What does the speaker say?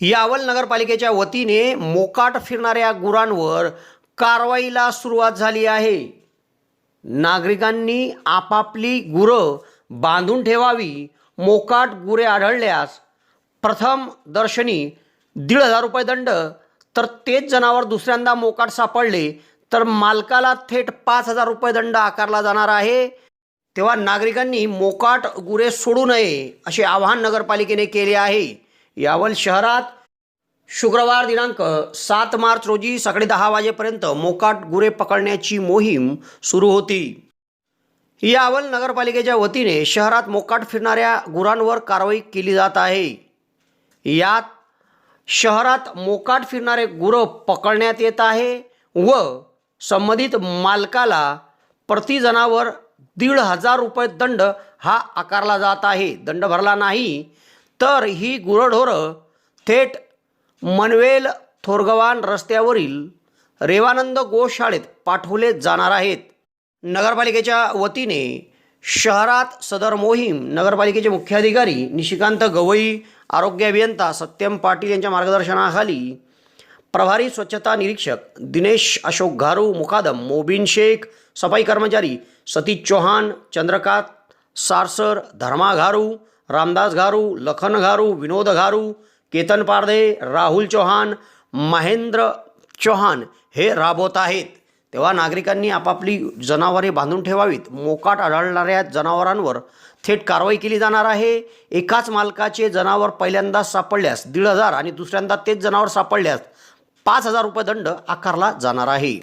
यावल नगरपालिकेच्या वतीने मोकाट फिरणाऱ्या गुरांवर कारवाईला सुरुवात झाली आहे. नागरिकांनी आपापली गुरं बांधून ठेवावी मोकाट गुरे आढळल्यास प्रथम दर्शनी दीड हजार रुपये दंड तर तेच जनावर दुसऱ्यांदा मोकाट सापडले तर मालकाला थेट पाच हजार रुपये दंड आकारला जाणार आहे. तेव्हा नागरिकांनी मोकाट गुरे सोडू नये असे आवाहन नगरपालिकेने केले आहे. यावल शहरात शुक्रवार दिनांक सात मार्च रोजी सकाळी दहा वाजेपर्यंत मोकाट गुरे पकडण्याची मोहीम सुरू होती. यावल नगरपालिकेच्या वतीने शहरात मोकाट फिरणाऱ्या गुरांवर कारवाई केली जात आहे. यात शहरात मोकाट फिरणारे गुरं पकडण्यात येत आहे व संबंधित मालकाला प्रति जनावर दीड हजार रुपये दंड हा आकारला जात आहे. दंड भरला नाही तर ही गुरढोरं थेट मनवेल थोरगवान रस्त्यावरील रेवानंद गोशाळेत पाठवले जाणार आहेत. नगरपालिकेच्या वतीने शहरात सदर मोहीम नगरपालिकेचे मुख्याधिकारी निशिकांत गवई आरोग्य अभियंता सत्यम पाटील यांच्या मार्गदर्शनाखाली प्रभारी स्वच्छता निरीक्षक दिनेश अशोक घारू मुकादम मोबिन शेख सफाई कर्मचारी सतीश चौहान चंद्रकांत सारसर धर्मा घारू रामदास घारू लखन घारू विनोद घारू केतन पारदे राहुल चौहान महेंद्र चौहान हे राबवत आहेत. तेव्हा नागरिकांनी आपापली जनावरे बांधून ठेवावीत. मोकाट आढळणाऱ्या जनावरांवर थेट कारवाई केली जाणार आहे. एकाच मालकाचे जनावर पहिल्यांदा सापडल्यास दीड हजार आणि दुसऱ्यांदा तेच जनावर सापडल्यास पाच हजार रुपये दंड आकारला जाणार आहे.